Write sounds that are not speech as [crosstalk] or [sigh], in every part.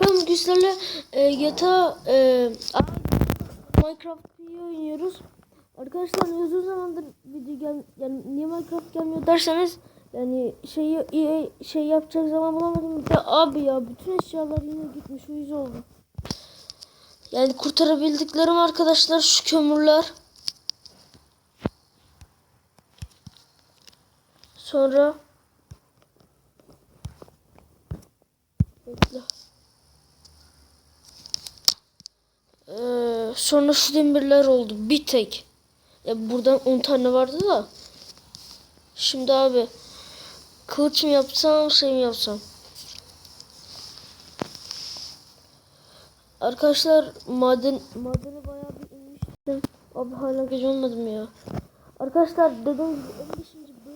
bugün sizlerle e, GTA e, Minecraft'ı oynuyoruz. Arkadaşlar uzun zamandır video gel yani niye Minecraft gelmiyor derseniz yani şey şey yapacak zaman bulamadım. Bir de abi ya bütün eşyalar yine gitmiş uyuz oldu. Yani kurtarabildiklerim arkadaşlar şu kömürler. Sonra Bekle. Ee, sonra şu demirler oldu. Bir tek. Ya buradan 10 tane vardı da. Şimdi abi kılıç mı yapsam şey mi yapsam? Arkadaşlar maden madeni bayağı bir inmiştim. Abi hala gece olmadım ya. Arkadaşlar dediğim gibi 15. bölümde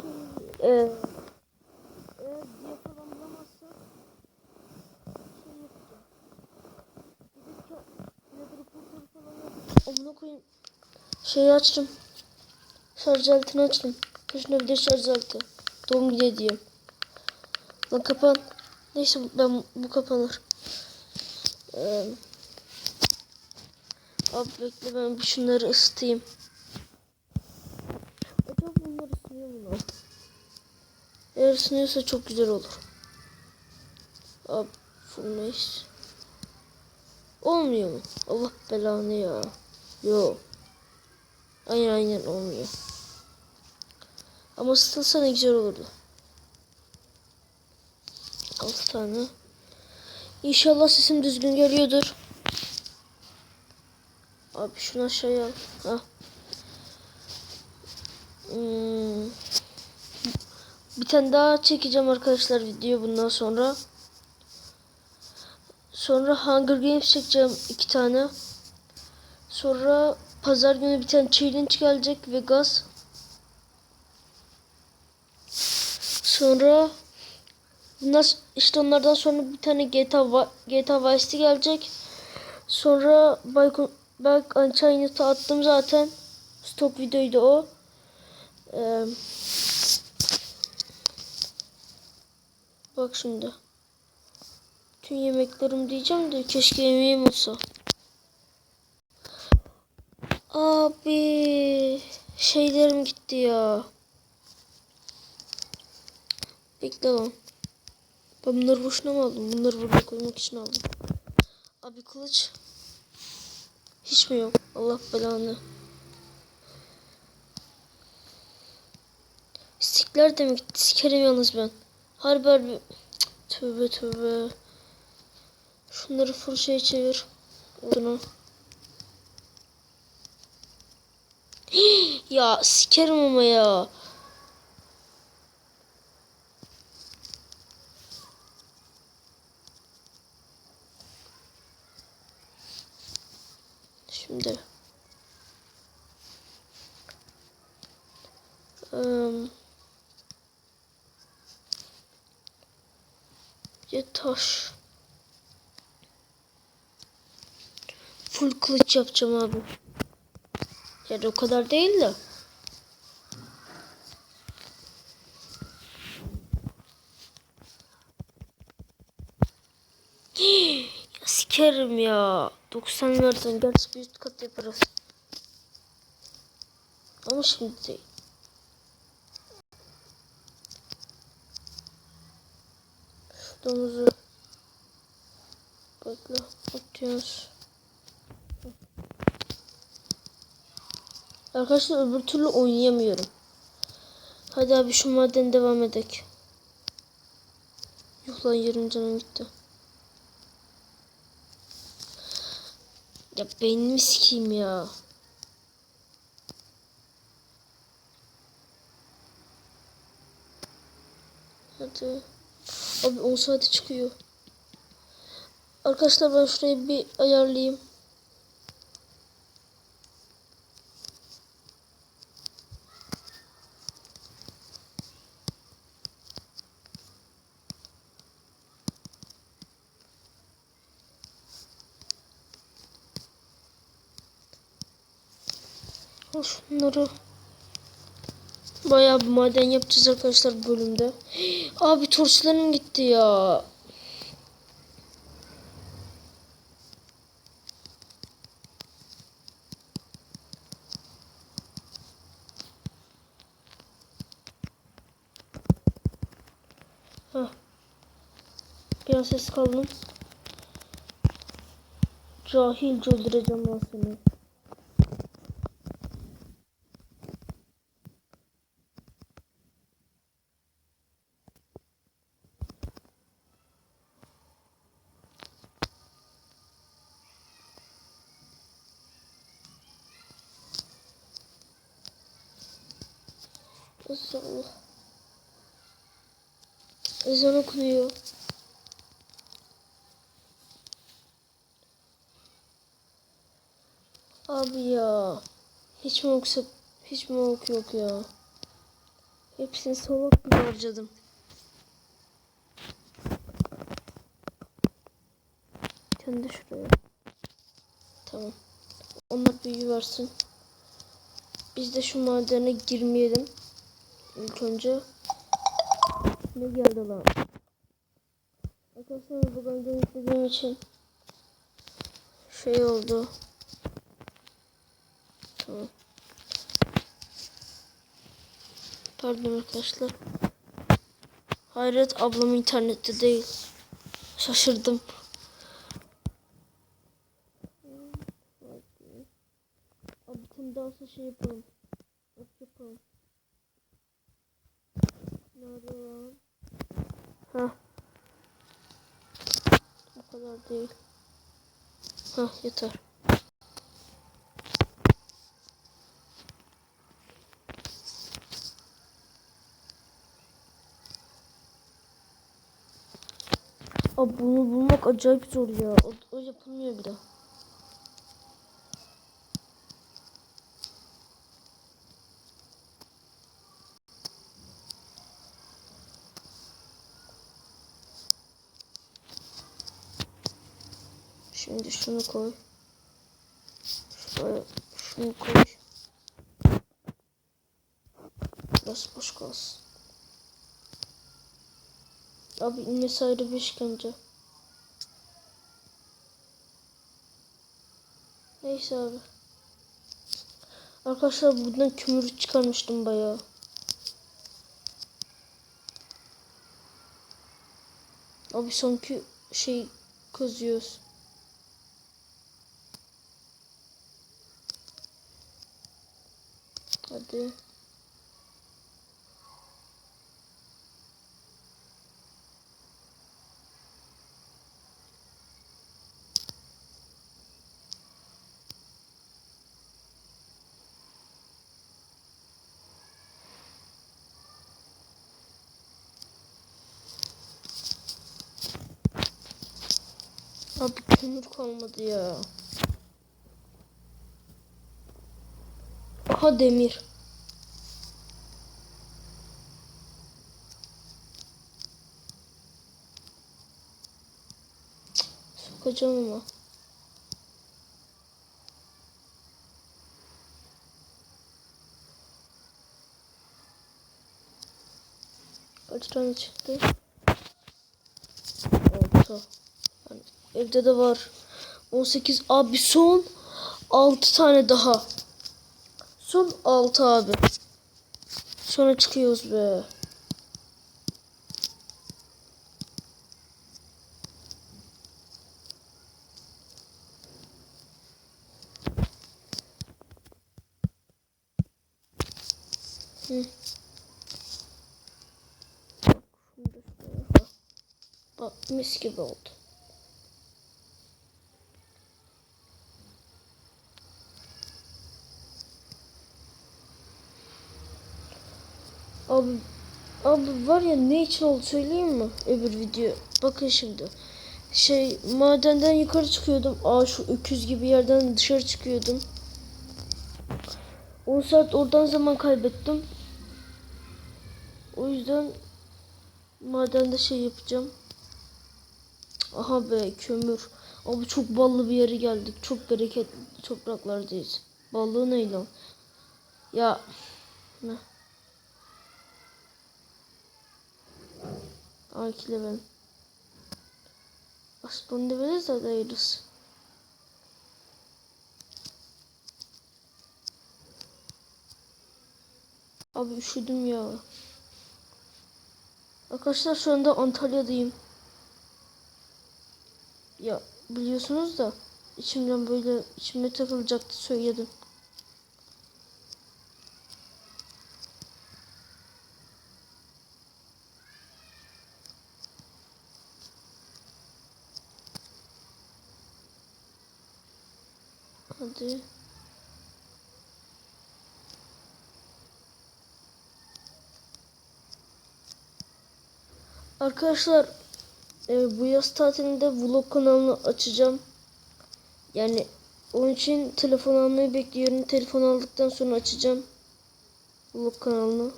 şey, e, eğer diye falan bulamazsa şey yapacağım. Bir de nedir portalı falan yapacağım. Amına koyayım. Şeyi açtım. Şarj aletini açtım. Peşine bir de şarj aleti. Doğum günü hediyem. Lan kapan. Neyse ben bu kapanır. Ee, abi bekle ben bir şunları ısıtayım. Acaba bunlar ısınıyor mu lan? Eğer ısınıyorsa çok güzel olur. Abi furnace. Olmuyor mu? Allah belanı ya. Yo. Aynen aynen olmuyor. Ama ısıtılsa ne güzel olurdu. 6 tane. İnşallah sesim düzgün geliyordur. Abi şunu aşağıya al. Ha. Hmm. Bir tane daha çekeceğim arkadaşlar video bundan sonra. Sonra Hunger Games çekeceğim iki tane. Sonra pazar günü bir tane challenge gelecek Vegas. Sonra bunlar işte onlardan sonra bir tane GTA GTA Vice City gelecek. Sonra Baykun Berk Unchained'ı attım zaten. Stok videoydu o. Ee, bak şimdi. Tüm yemeklerim diyeceğim de keşke yemeğim olsa. Abi şeylerim gitti ya. Bekle lan. Ben bunları boşuna mı aldım? Bunları burada koymak için aldım. Abi kılıç. Hiç mi yok? Allah belanı. Stikler de mi gitti? Sikerim yalnız ben. Harbi harbi. Tövbe tövbe. Şunları fırçaya çevir. Bunu. [gasps] ya sikerim ama ya. Şimdi. Um, ya taş. Full kılıç yapacağım abi. Yani o kadar değil de. [gasps] ya sikerim ya. 90 nereden? Gerçi bir üst kat yaparız. Ama şimdi değil. Domuzu Bekle atıyoruz. Arkadaşlar öbür türlü oynayamıyorum. Hadi abi şu maden devam edek. Yuh lan yarım canım gitti. Ya beynimi sikeyim ya. Hadi. Abi 10 saate çıkıyor. Arkadaşlar ben şurayı bir ayarlayayım. Al şunları. Bayağı bir maden yapacağız arkadaşlar bölümde. [gasps] Abi torçlarım gitti ya. Heh. Ses kaldım. Cahil öldüreceğim ben seni. Nasıl? Ezan okunuyor. Abi ya. Hiç mi oksa hiç mi ok yok ya. Hepsini salak gibi harcadım. Sen de şuraya. Tamam. Onlar büyü versin. Biz de şu madene girmeyelim. İlk önce. Ne geldi lan? Arkadaşlar bu benden yüklediğim için şey oldu. Tamam. Pardon arkadaşlar. Hayret ablam internette değil. Şaşırdım. Abi bir daha şey yapalım. Bak yapalım. Nerede lan? O kadar değil. Hah yeter. Abi bunu bulmak acayip zor ya. O, o yapılmıyor bile. Şimdi şunu koy. Şuraya şunu koy. Burası boş kalsın. Abi inmesi ayrı bir işkence. Neyse abi. Arkadaşlar buradan kömür çıkarmıştım bayağı. Abi sanki şey kazıyoruz. Hadi. Abi kömür kalmadı ya. Aha demir. Sokacağım ama. Kaç tane çıktı? Altı. Yani evde de var. 18 abi son 6 tane daha. Son 6 abi. Sonra çıkıyoruz be. Hı. Bak, mis gibi oldu. Abi, abi var ya ne için oldu söyleyeyim mi? Öbür video. Bakın şimdi. Şey madenden yukarı çıkıyordum. Aa şu öküz gibi yerden dışarı çıkıyordum. 10 saat oradan zaman kaybettim. Yüzden madende şey yapacağım. Aha be kömür. Abi çok ballı bir yere geldik. Çok bereketli topraklardayız. Ballığı ne lan? Ya ne? Akile ben. Aslında böyle zadayırız. Abi üşüdüm ya. Arkadaşlar şu anda Antalya'dayım. Ya biliyorsunuz da içimden böyle içime takılacaktı söyledim. Arkadaşlar e, bu yaz tatilinde vlog kanalını açacağım. Yani onun için telefon almayı bekliyorum. Telefon aldıktan sonra açacağım vlog kanalını.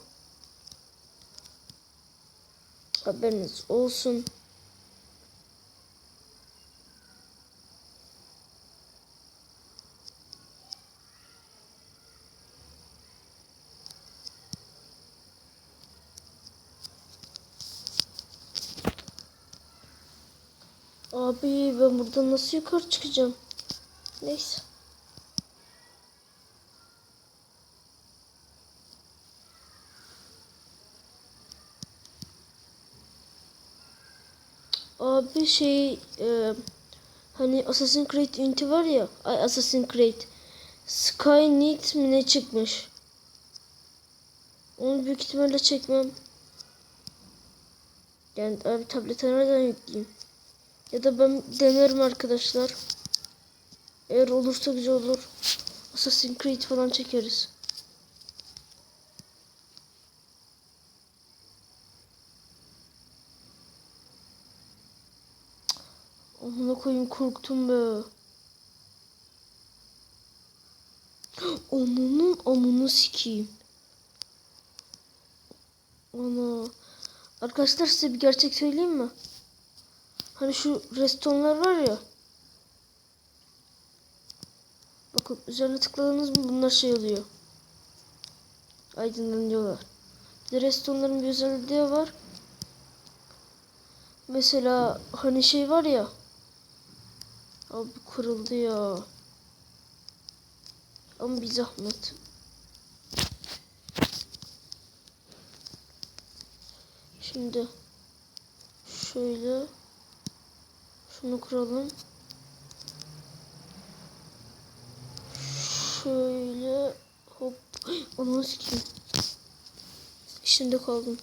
Haberiniz olsun. Abi ben buradan nasıl yukarı çıkacağım? Neyse. Abi şey e, hani Assassin's Creed Unity var ya ay Assassin's Creed Skynet mi ne çıkmış? Onu büyük ihtimalle çekmem. Yani abi tablete nereden yükleyeyim? Ya da ben denerim arkadaşlar. Eğer olursa güzel olur. Assassin's Creed falan çekeriz. Amına koyayım korktum be. Amanın amını sikeyim. Ana. Arkadaşlar size bir gerçek söyleyeyim mi? Hani şu restonlar var ya. Bakın üzerine tıkladınız mı bunlar şey oluyor. Aydınlanıyorlar. Bir de restonların bir özelliği var. Mesela hani şey var ya. Abi kırıldı ya. Ama bir zahmet. Şimdi şöyle şunu kuralım. Şöyle hop. [gasps] Onu sikeyim. Şimdi kaldım.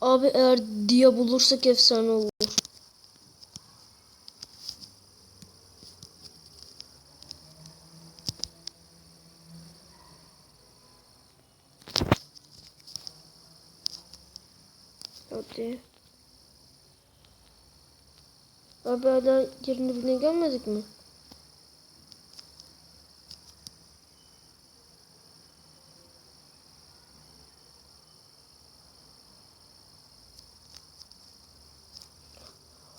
Abi eğer diye bulursak efsane olur. Hadi. Abi hala yerin dibine mi?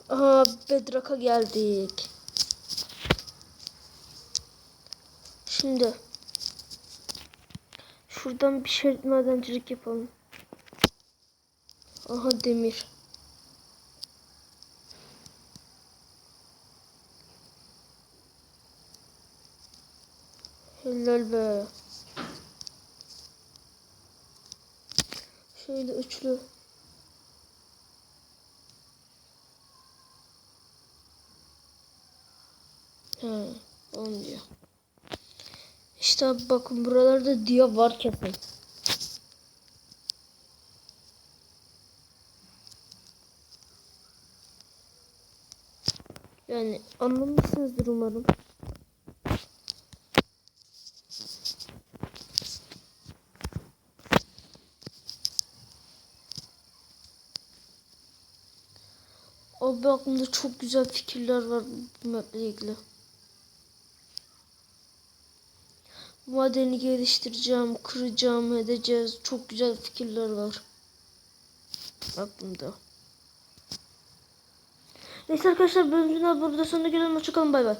Aha Bedrock'a geldik. Şimdi şuradan bir şerit madencilik yapalım. Aha demir. Be. Şöyle üçlü. He, olmuyor. İşte abi bakın buralarda diye var kesin. Yani anlamışsınızdır umarım. Abi aklımda çok güzel fikirler var bu maple ilgili. Madeni geliştireceğim, kıracağım, edeceğiz. Çok güzel fikirler var. Aklımda. Neyse arkadaşlar bölümümüzün burada sonuna gelelim. Hoşçakalın bay bay.